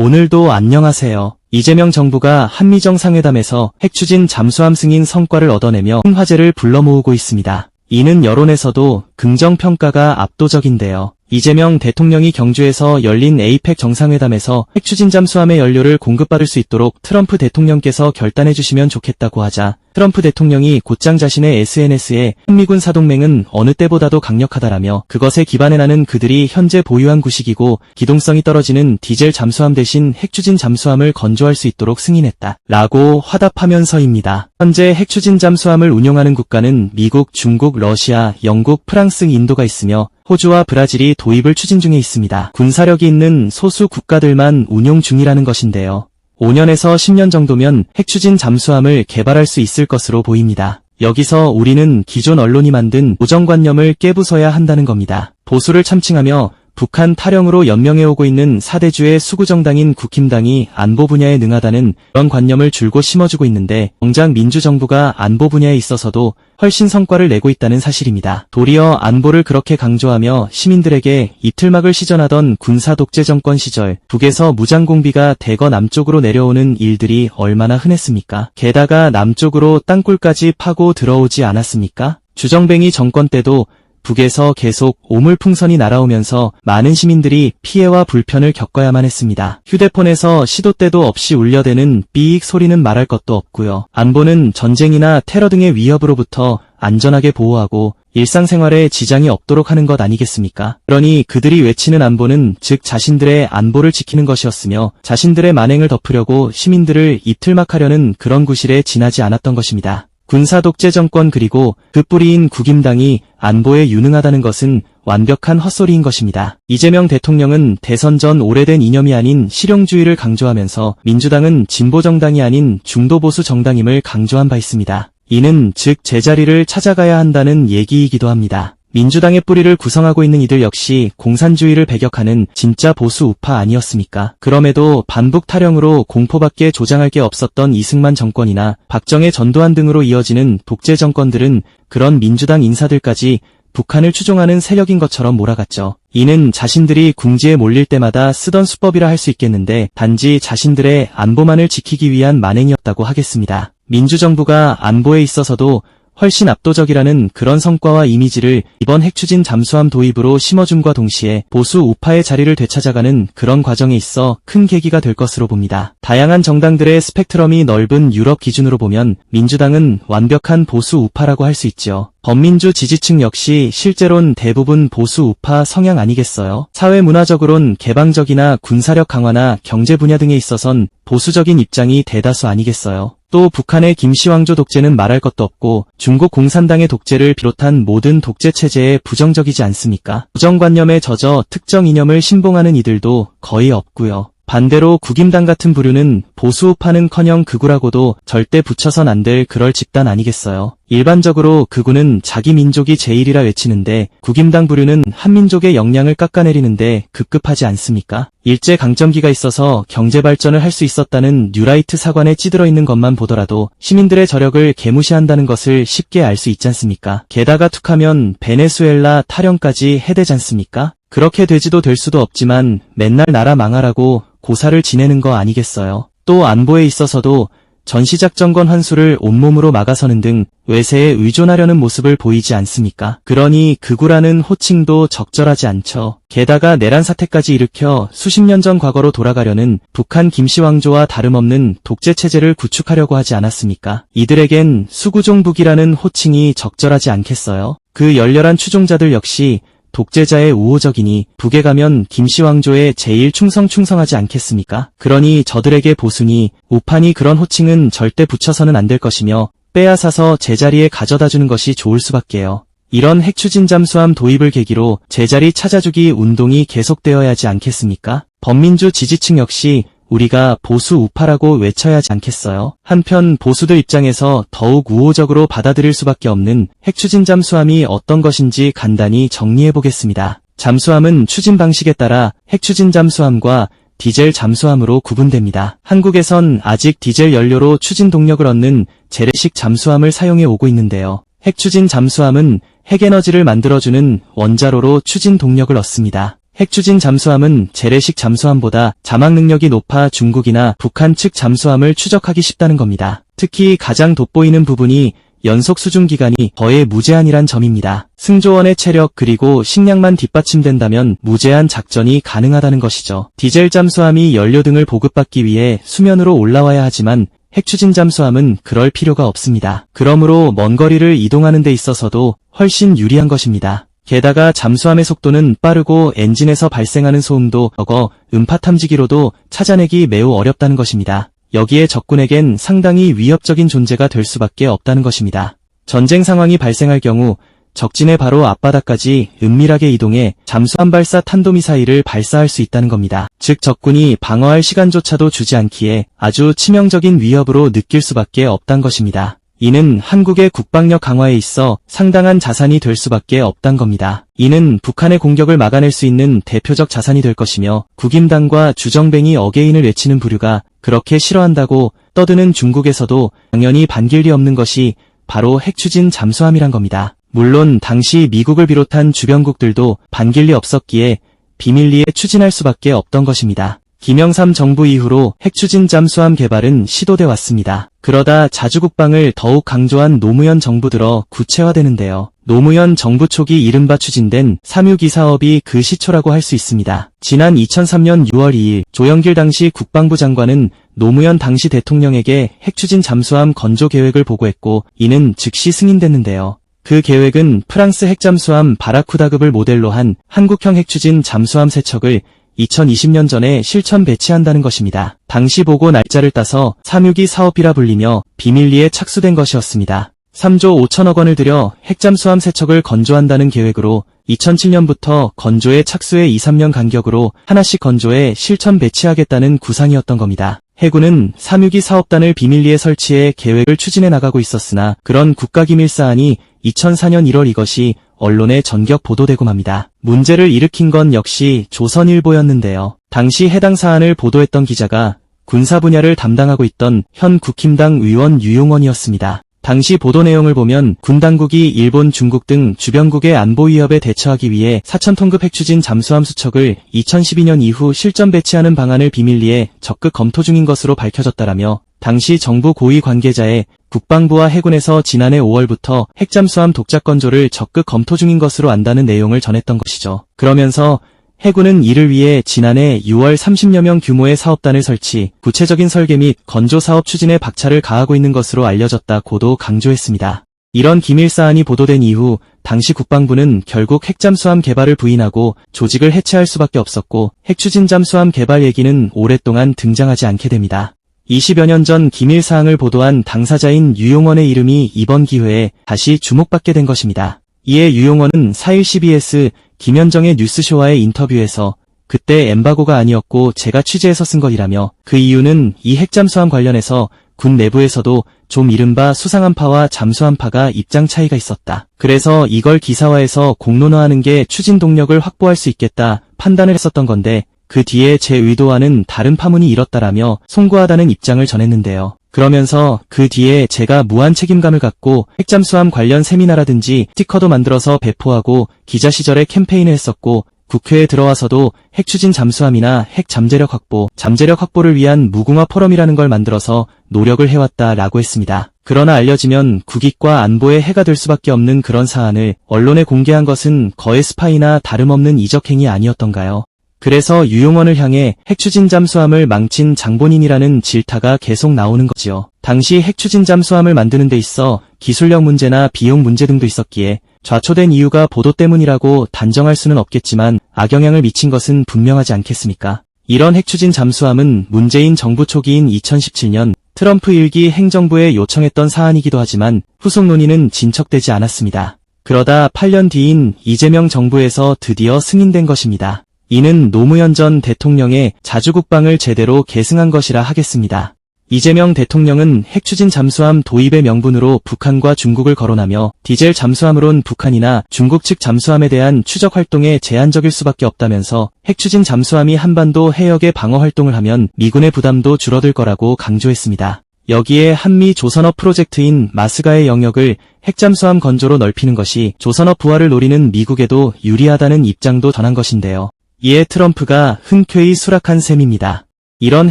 오늘도 안녕하세요. 이재명 정부가 한미 정상회담에서 핵추진 잠수함 승인 성과를 얻어내며 큰 화제를 불러 모으고 있습니다. 이는 여론에서도 긍정 평가가 압도적인데요. 이재명 대통령이 경주에서 열린 에이펙 정상회담에서 핵추진 잠수함의 연료를 공급받을 수 있도록 트럼프 대통령께서 결단해 주시면 좋겠다고 하자 트럼프 대통령이 곧장 자신의 SNS에 한미군 사동맹은 어느 때보다도 강력하다라며 그것에 기반해 나는 그들이 현재 보유한 구식이고 기동성이 떨어지는 디젤 잠수함 대신 핵추진 잠수함을 건조할 수 있도록 승인했다. 라고 화답하면서입니다. 현재 핵추진 잠수함을 운용하는 국가는 미국, 중국, 러시아, 영국, 프랑스, 인도가 있으며 호주와 브라질이 도입을 추진 중에 있습니다. 군사력이 있는 소수 국가들만 운용 중이라는 것인데요. 5년에서 10년 정도면 핵추진 잠수함을 개발할 수 있을 것으로 보입니다. 여기서 우리는 기존 언론이 만든 고정관념을 깨부숴야 한다는 겁니다. 보수를 참칭하며 북한 타령으로 연명해오고 있는 사대주의 수구정당인 국힘당이 안보 분야에 능하다는 그런 관념을 줄곧 심어주고 있는데 정작 민주정부가 안보 분야에 있어서도 훨씬 성과를 내고 있다는 사실입니다. 도리어 안보를 그렇게 강조하며 시민들에게 이틀막을 시전하던 군사 독재 정권 시절 북에서 무장공비가 대거 남쪽으로 내려오는 일들이 얼마나 흔했습니까? 게다가 남쪽으로 땅굴까지 파고 들어오지 않았습니까? 주정뱅이 정권 때도 북에서 계속 오물풍선이 날아오면서 많은 시민들이 피해와 불편을 겪어야만 했습니다. 휴대폰에서 시도 때도 없이 울려대는 삐익 소리는 말할 것도 없고요. 안보는 전쟁이나 테러 등의 위협으로부터 안전하게 보호하고 일상생활에 지장이 없도록 하는 것 아니겠습니까? 그러니 그들이 외치는 안보는 즉 자신들의 안보를 지키는 것이었으며 자신들의 만행을 덮으려고 시민들을 이틀막하려는 그런 구실에 지나지 않았던 것입니다. 군사 독재 정권 그리고 그 뿌리인 국임당이 안보에 유능하다는 것은 완벽한 헛소리인 것입니다. 이재명 대통령은 대선 전 오래된 이념이 아닌 실용주의를 강조하면서 민주당은 진보 정당이 아닌 중도 보수 정당임을 강조한 바 있습니다. 이는 즉 제자리를 찾아가야 한다는 얘기이기도 합니다. 민주당의 뿌리를 구성하고 있는 이들 역시 공산주의를 배격하는 진짜 보수 우파 아니었습니까? 그럼에도 반북 타령으로 공포밖에 조장할 게 없었던 이승만 정권이나 박정희 전두환 등으로 이어지는 독재 정권들은 그런 민주당 인사들까지 북한을 추종하는 세력인 것처럼 몰아갔죠. 이는 자신들이 궁지에 몰릴 때마다 쓰던 수법이라 할 수 있겠는데 단지 자신들의 안보만을 지키기 위한 만행이었다고 하겠습니다. 민주정부가 안보에 있어서도 훨씬 압도적이라는 그런 성과와 이미지를 이번 핵추진 잠수함 도입으로 심어줌과 동시에 보수 우파의 자리를 되찾아가는 그런 과정에 있어 큰 계기가 될 것으로 봅니다. 다양한 정당들의 스펙트럼이 넓은 유럽 기준으로 보면 민주당은 완벽한 보수 우파라고 할 수 있죠. 범민주 지지층 역시 실제론 대부분 보수 우파 성향 아니겠어요? 사회 문화적으론 개방적이나 군사력 강화나 경제 분야 등에 있어선 보수적인 입장이 대다수 아니겠어요? 또 북한의 김씨왕조 독재는 말할 것도 없고 중국 공산당의 독재를 비롯한 모든 독재 체제에 부정적이지 않습니까? 부정관념에 젖어 특정 이념을 신봉하는 이들도 거의 없고요. 반대로 국임당 같은 부류는 보수우파는커녕 극우라고도 절대 붙여선 안 될 그럴 집단 아니겠어요. 일반적으로 극우는 자기 민족이 제일이라 외치는데 국임당 부류는 한민족의 역량을 깎아내리는데 급급하지 않습니까? 일제 강점기가 있어서 경제 발전을 할 수 있었다는 뉴라이트 사관에 찌들어 있는 것만 보더라도 시민들의 저력을 개무시한다는 것을 쉽게 알 수 있지 않습니까? 게다가 툭하면 베네수엘라 타령까지 해대지 않습니까? 그렇게 되지도 될 수도 없지만 맨날 나라 망하라고 고사를 지내는 거 아니겠어요. 또 안보에 있어서도 전시작전권 환수를 온몸으로 막아서는 등 외세에 의존하려는 모습을 보이지 않습니까? 그러니 극우라는 호칭도 적절하지 않죠. 게다가 내란 사태까지 일으켜 수십 년 전 과거로 돌아가려는 북한 김씨왕조와 다름없는 독재 체제를 구축하려고 하지 않았습니까? 이들에겐 수구종북이라는 호칭이 적절하지 않겠어요? 그 열렬한 추종자들 역시 독재자의 우호적이니 북에 가면 김씨왕조의 제일 충성충성하지 않겠습니까? 그러니 저들에게 보수니 우판이 그런 호칭은 절대 붙여서는 안 될 것이며 빼앗아서 제자리에 가져다 주는 것이 좋을 수밖에요. 이런 핵추진 잠수함 도입을 계기로 제자리 찾아주기 운동이 계속되어야 하지 않겠습니까? 범민주 지지층 역시 우리가 보수 우파라고 외쳐야 하지 않겠어요? 한편 보수들 입장에서 더욱 우호적으로 받아들일 수밖에 없는 핵추진 잠수함이 어떤 것인지 간단히 정리해 보겠습니다. 잠수함은 추진 방식에 따라 핵추진 잠수함과 디젤 잠수함으로 구분됩니다. 한국에선 아직 디젤 연료로 추진 동력을 얻는 재래식 잠수함을 사용해 오고 있는데요. 핵추진 잠수함은 핵에너지를 만들어주는 원자로로 추진 동력을 얻습니다. 핵추진 잠수함은 재래식 잠수함보다 자막 능력이 높아 중국이나 북한 측 잠수함을 추적하기 쉽다는 겁니다. 특히 가장 돋보이는 부분이 연속 수중 기간이 거의 무제한이란 점입니다. 승조원의 체력 그리고 식량만 뒷받침된다면 무제한 작전이 가능하다는 것이죠. 디젤 잠수함이 연료 등을 보급받기 위해 수면으로 올라와야 하지만 핵추진 잠수함은 그럴 필요가 없습니다. 그러므로 먼 거리를 이동하는 데 있어서도 훨씬 유리한 것입니다. 게다가 잠수함의 속도는 빠르고 엔진에서 발생하는 소음도 적어 음파 탐지기로도 찾아내기 매우 어렵다는 것입니다. 여기에 적군에겐 상당히 위협적인 존재가 될 수밖에 없다는 것입니다. 전쟁 상황이 발생할 경우 적진의 바로 앞바다까지 은밀하게 이동해 잠수함 발사 탄도미사일을 발사할 수 있다는 겁니다. 즉 적군이 방어할 시간조차도 주지 않기에 아주 치명적인 위협으로 느낄 수밖에 없단 것입니다. 이는 한국의 국방력 강화에 있어 상당한 자산이 될 수밖에 없단 겁니다. 이는 북한의 공격을 막아낼 수 있는 대표적 자산이 될 것이며 국임당과 주정뱅이 어게인을 외치는 부류가 그렇게 싫어한다고 떠드는 중국에서도 당연히 반길 리 없는 것이 바로 핵추진 잠수함이란 겁니다. 물론 당시 미국을 비롯한 주변국들도 반길 리 없었기에 비밀리에 추진할 수밖에 없던 것입니다. 김영삼 정부 이후로 핵추진 잠수함 개발은 시도돼 왔습니다. 그러다 자주국방을 더욱 강조한 노무현 정부 들어 구체화되는데요. 노무현 정부 초기 이른바 추진된 3.6기 사업이 그 시초라고 할 수 있습니다. 지난 2003년 6월 2일 조영길 당시 국방부 장관은 노무현 당시 대통령에게 핵추진 잠수함 건조 계획을 보고했고 이는 즉시 승인됐는데요. 그 계획은 프랑스 핵잠수함 바라쿠다급을 모델로 한 한국형 핵추진 잠수함 세척을 2020년 전에 실천 배치한다는 것입니다. 당시 보고 날짜를 따서 362 사업이라 불리며 비밀리에 착수된 것이었습니다. 3조 5천억 원을 들여 핵잠수함 세척을 건조한다는 계획으로 2007년부터 건조에 착수해 2, 3년 간격으로 하나씩 건조해 실천 배치하겠다는 구상이었던 겁니다. 해군은 362 사업단을 비밀리에 설치해 계획을 추진해 나가고 있었으나 그런 국가기밀 사안이 2004년 1월 이것이 언론에 전격 보도되고 맙니다. 문제를 일으킨 건 역시 조선일보였는데요. 당시 해당 사안을 보도했던 기자가 군사 분야를 담당하고 있던 현 국힘당 의원 유용원이었습니다. 당시 보도 내용을 보면 군 당국이 일본, 중국 등 주변국의 안보 위협에 대처하기 위해 4천톤급 핵추진 잠수함 수척을 2012년 이후 실전 배치하는 방안을 비밀리에 적극 검토 중인 것으로 밝혀졌다라며 당시 정부 고위 관계자의 국방부와 해군에서 지난해 5월부터 핵잠수함 독자 건조를 적극 검토 중인 것으로 안다는 내용을 전했던 것이죠. 그러면서 해군은 이를 위해 지난해 6월 30여 명 규모의 사업단을 설치, 구체적인 설계 및 건조 사업 추진에 박차를 가하고 있는 것으로 알려졌다고도 강조했습니다. 이런 기밀 사안이 보도된 이후 당시 국방부는 결국 핵잠수함 개발을 부인하고 조직을 해체할 수밖에 없었고 핵추진 잠수함 개발 얘기는 오랫동안 등장하지 않게 됩니다. 20여 년 전 기밀 사항을 보도한 당사자인 유용원의 이름이 이번 기회에 다시 주목받게 된 것입니다. 이에 유용원은 4일 CBS 김현정의 뉴스쇼와의 인터뷰에서 그때 엠바고가 아니었고 제가 취재해서 쓴 것이라며 그 이유는 이 핵잠수함 관련해서 군 내부에서도 좀 이른바 수상한 파와 잠수함파가 입장 차이가 있었다. 그래서 이걸 기사화해서 공론화하는 게 추진 동력을 확보할 수 있겠다 판단을 했었던 건데 그 뒤에 제 의도와는 다른 파문이 일었다라며 송구하다는 입장을 전했는데요. 그러면서 그 뒤에 제가 무한 책임감을 갖고 핵잠수함 관련 세미나라든지 스티커도 만들어서 배포하고 기자 시절에 캠페인을 했었고 국회에 들어와서도 핵추진 잠수함이나 핵 잠재력 확보, 잠재력 확보를 위한 무궁화 포럼이라는 걸 만들어서 노력을 해왔다라고 했습니다. 그러나 알려지면 국익과 안보에 해가 될 수밖에 없는 그런 사안을 언론에 공개한 것은 거의 스파이나 다름없는 이적행위 아니었던가요? 그래서 유용원을 향해 핵추진 잠수함을 망친 장본인이라는 질타가 계속 나오는 거지요. 당시 핵추진 잠수함을 만드는 데 있어 기술력 문제나 비용 문제 등도 있었기에 좌초된 이유가 보도 때문이라고 단정할 수는 없겠지만 악영향을 미친 것은 분명하지 않겠습니까? 이런 핵추진 잠수함은 문재인 정부 초기인 2017년 트럼프 일기 행정부에 요청했던 사안이기도 하지만 후속 논의는 진척되지 않았습니다. 그러다 8년 뒤인 이재명 정부에서 드디어 승인된 것입니다. 이는 노무현 전 대통령의 자주국방을 제대로 계승한 것이라 하겠습니다. 이재명 대통령은 핵추진 잠수함 도입의 명분으로 북한과 중국을 거론하며 디젤 잠수함으론 북한이나 중국 측 잠수함에 대한 추적 활동에 제한적일 수밖에 없다면서 핵추진 잠수함이 한반도 해역의 방어 활동을 하면 미군의 부담도 줄어들 거라고 강조했습니다. 여기에 한미 조선업 프로젝트인 마스가의 영역을 핵잠수함 건조로 넓히는 것이 조선업 부활을 노리는 미국에도 유리하다는 입장도 전한 것인데요. 이에 트럼프가 흔쾌히 수락한 셈입니다. 이런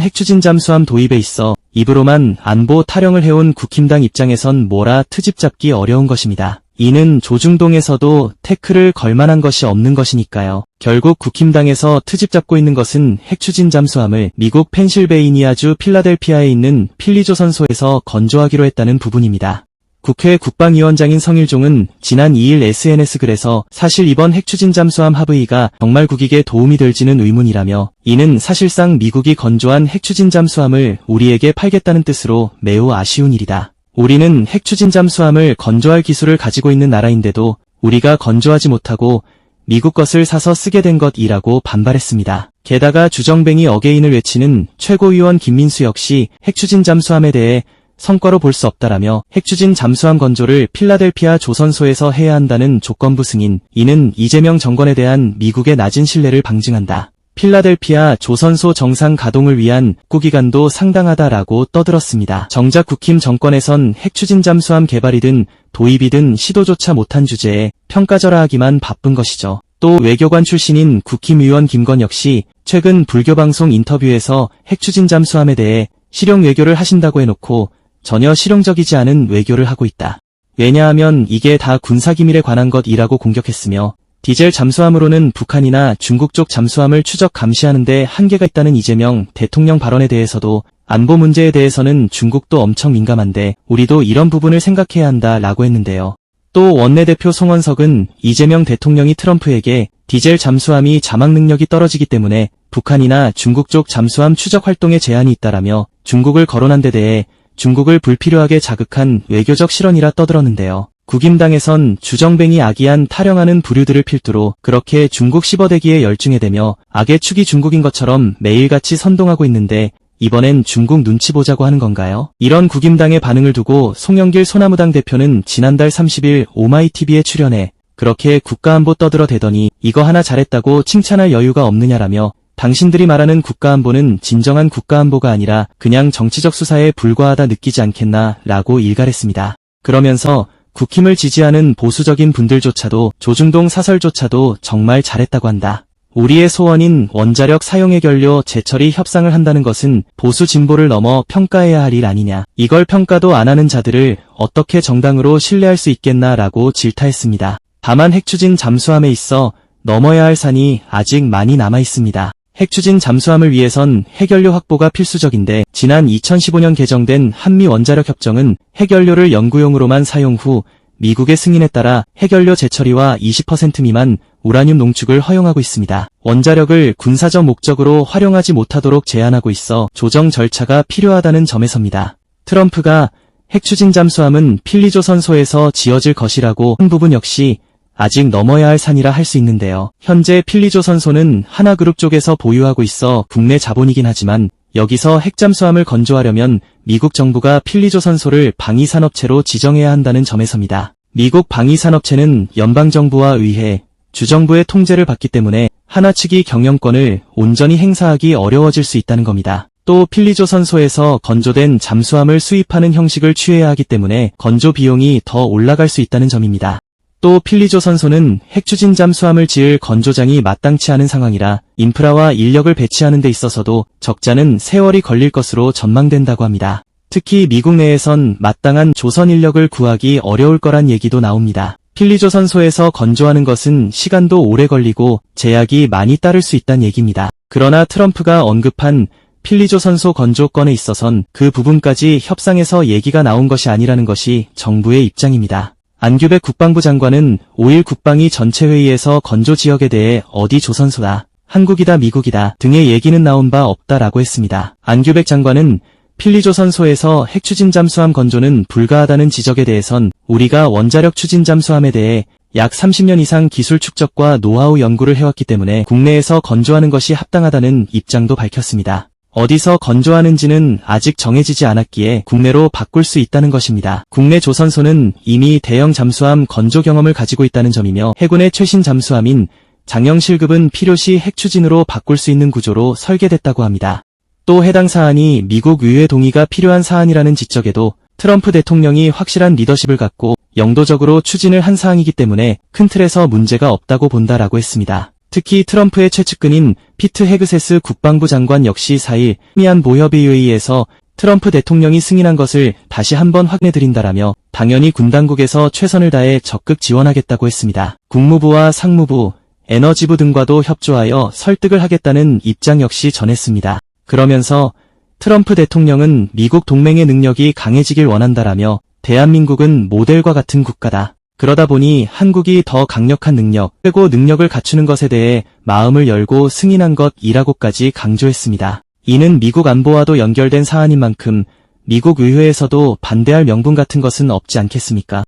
핵추진 잠수함 도입에 있어 입으로만 안보 타령을 해온 국힘당 입장에선 뭐라 트집 잡기 어려운 것입니다. 이는 조중동에서도 태클을 걸만한 것이 없는 것이니까요. 결국 국힘당에서 트집 잡고 있는 것은 핵추진 잠수함을 미국 펜실베이니아주 필라델피아에 있는 필리조선소에서 건조하기로 했다는 부분입니다. 국회 국방위원장인 성일종은 지난 2일 SNS 글에서 사실 이번 핵추진 잠수함 합의가 정말 국익에 도움이 될지는 의문이라며 이는 사실상 미국이 건조한 핵추진 잠수함을 우리에게 팔겠다는 뜻으로 매우 아쉬운 일이다. 우리는 핵추진 잠수함을 건조할 기술을 가지고 있는 나라인데도 우리가 건조하지 못하고 미국 것을 사서 쓰게 된 것이라고 반발했습니다. 게다가 주정뱅이 어게인을 외치는 최고위원 김민수 역시 핵추진 잠수함에 대해 성과로 볼 수 없다라며 핵추진 잠수함 건조를 필라델피아 조선소에서 해야 한다는 조건부 승인, 이는 이재명 정권에 대한 미국의 낮은 신뢰를 방증한다. 필라델피아 조선소 정상 가동을 위한 국기간도 상당하다라고 떠들었습니다. 정작 국힘 정권에선 핵추진 잠수함 개발이든 도입이든 시도조차 못한 주제에 평가절하하기만 바쁜 것이죠. 또 외교관 출신인 국힘 의원 김건 역시 최근 불교방송 인터뷰에서 핵추진 잠수함에 대해 실용 외교를 하신다고 해놓고 전혀 실용적이지 않은 외교를 하고 있다. 왜냐하면 이게 다 군사기밀에 관한 것이라고 공격했으며 디젤 잠수함으로는 북한이나 중국 쪽 잠수함을 추적 감시하는 데 한계가 있다는 이재명 대통령 발언에 대해서도 안보 문제에 대해서는 중국도 엄청 민감한데 우리도 이런 부분을 생각해야 한다 라고 했는데요. 또 원내대표 송원석은 이재명 대통령이 트럼프에게 디젤 잠수함이 자막 능력이 떨어지기 때문에 북한이나 중국 쪽 잠수함 추적 활동에 제한이 있다라며 중국을 거론한 데 대해 중국을 불필요하게 자극한 외교적 실언이라 떠들었는데요. 국임당에선 주정뱅이 악이한 타령하는 부류들을 필두로 그렇게 중국 씹어대기에 열중해 대며 악의 축이 중국인 것처럼 매일같이 선동하고 있는데 이번엔 중국 눈치 보자고 하는 건가요? 이런 국임당의 반응을 두고 송영길 소나무당 대표는 지난달 30일 오마이TV에 출연해 그렇게 국가안보 떠들어 대더니 이거 하나 잘했다고 칭찬할 여유가 없느냐라며 당신들이 말하는 국가안보는 진정한 국가안보가 아니라 그냥 정치적 수사에 불과하다 느끼지 않겠나 라고 일갈했습니다. 그러면서 국힘을 지지하는 보수적인 분들조차도 조중동 사설조차도 정말 잘했다고 한다. 우리의 소원인 원자력 사용 해결료 재처리 협상을 한다는 것은 보수 진보를 넘어 평가해야 할 일 아니냐. 이걸 평가도 안 하는 자들을 어떻게 정당으로 신뢰할 수 있겠나라고 질타했습니다. 다만 핵추진 잠수함에 있어 넘어야 할 산이 아직 많이 남아 있습니다. 핵추진 잠수함을 위해선 해결료 확보가 필수적인데 지난 2015년 개정된 한미 원자력 협정은 해결료를 연구용으로만 사용 후 미국의 승인에 따라 해결료 재처리와 20% 미만 우라늄 농축을 허용하고 있습니다. 원자력을 군사적 목적으로 활용하지 못하도록 제한하고 있어 조정 절차가 필요하다는 점에서입니다. 트럼프가 핵추진 잠수함은 필리조선소에서 지어질 것이라고 한 부분 역시 아직 넘어야 할 산이라 할 수 있는데요. 현재 필리조선소는 하나그룹 쪽에서 보유하고 있어 국내 자본이긴 하지만 여기서 핵잠수함을 건조하려면 미국 정부가 필리조선소를 방위산업체로 지정해야 한다는 점에서입니다. 미국 방위산업체는 연방정부와 의회, 주정부의 통제를 받기 때문에 하나 측이 경영권을 온전히 행사하기 어려워질 수 있다는 겁니다. 또 필리조선소에서 건조된 잠수함을 수입하는 형식을 취해야 하기 때문에 건조 비용이 더 올라갈 수 있다는 점입니다. 또 필리조 선소는 핵추진 잠수함을 지을 건조장이 마땅치 않은 상황이라 인프라와 인력을 배치하는 데 있어서도 적자는 세월이 걸릴 것으로 전망된다고 합니다. 특히 미국 내에선 마땅한 조선 인력을 구하기 어려울 거란 얘기도 나옵니다. 필리조 선소에서 건조하는 것은 시간도 오래 걸리고 제약이 많이 따를 수 있다는 얘기입니다. 그러나 트럼프가 언급한 필리조 선소 건조건에 있어선 그 부분까지 협상에서 얘기가 나온 것이 아니라는 것이 정부의 입장입니다. 안규백 국방부 장관은 5일 국방위 전체 회의에서 건조 지역에 대해 어디 조선소다, 한국이다 미국이다 등의 얘기는 나온 바 없다라고 했습니다. 안규백 장관은 필리조선소에서 핵 추진 잠수함 건조는 불가하다는 지적에 대해선 우리가 원자력 추진 잠수함에 대해 약 30년 이상 기술 축적과 노하우 연구를 해왔기 때문에 국내에서 건조하는 것이 합당하다는 입장도 밝혔습니다. 어디서 건조하는지는 아직 정해지지 않았기에 국내로 바꿀 수 있다는 것입니다. 국내 조선소는 이미 대형 잠수함 건조 경험을 가지고 있다는 점이며 해군의 최신 잠수함인 장영실급은 필요시 핵추진으로 바꿀 수 있는 구조로 설계됐다고 합니다. 또 해당 사안이 미국 의회 동의가 필요한 사안이라는 지적에도 트럼프 대통령이 확실한 리더십을 갖고 영도적으로 추진을 한 사항이기 때문에 큰 틀에서 문제가 없다고 본다라고 했습니다. 특히 트럼프의 최측근인 피트 헤그세스 국방부 장관 역시 4일 미안 모협에 의해서 트럼프 대통령이 승인한 것을 다시 한번 확인해드린다라며 당연히 군 당국에서 최선을 다해 적극 지원하겠다고 했습니다. 국무부와 상무부, 에너지부 등과도 협조하여 설득을 하겠다는 입장 역시 전했습니다. 그러면서 트럼프 대통령은 미국 동맹의 능력이 강해지길 원한다라며 대한민국은 모델과 같은 국가다. 그러다 보니 한국이 더 강력한 능력, 최고 능력을 갖추는 것에 대해 마음을 열고 승인한 것이라고까지 강조했습니다. 이는 미국 안보와도 연결된 사안인 만큼 미국 의회에서도 반대할 명분 같은 것은 없지 않겠습니까?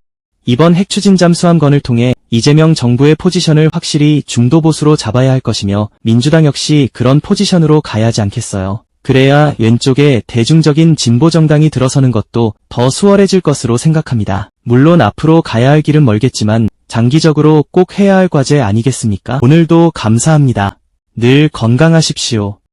이번 핵추진 잠수함건을 통해 이재명 정부의 포지션을 확실히 중도 보수로 잡아야 할 것이며 민주당 역시 그런 포지션으로 가야 하지 않겠어요. 그래야 왼쪽에 대중적인 진보 정당이 들어서는 것도 더 수월해질 것으로 생각합니다. 물론 앞으로 가야 할 길은 멀겠지만 장기적으로 꼭 해야 할 과제 아니겠습니까? 오늘도 감사합니다. 늘 건강하십시오.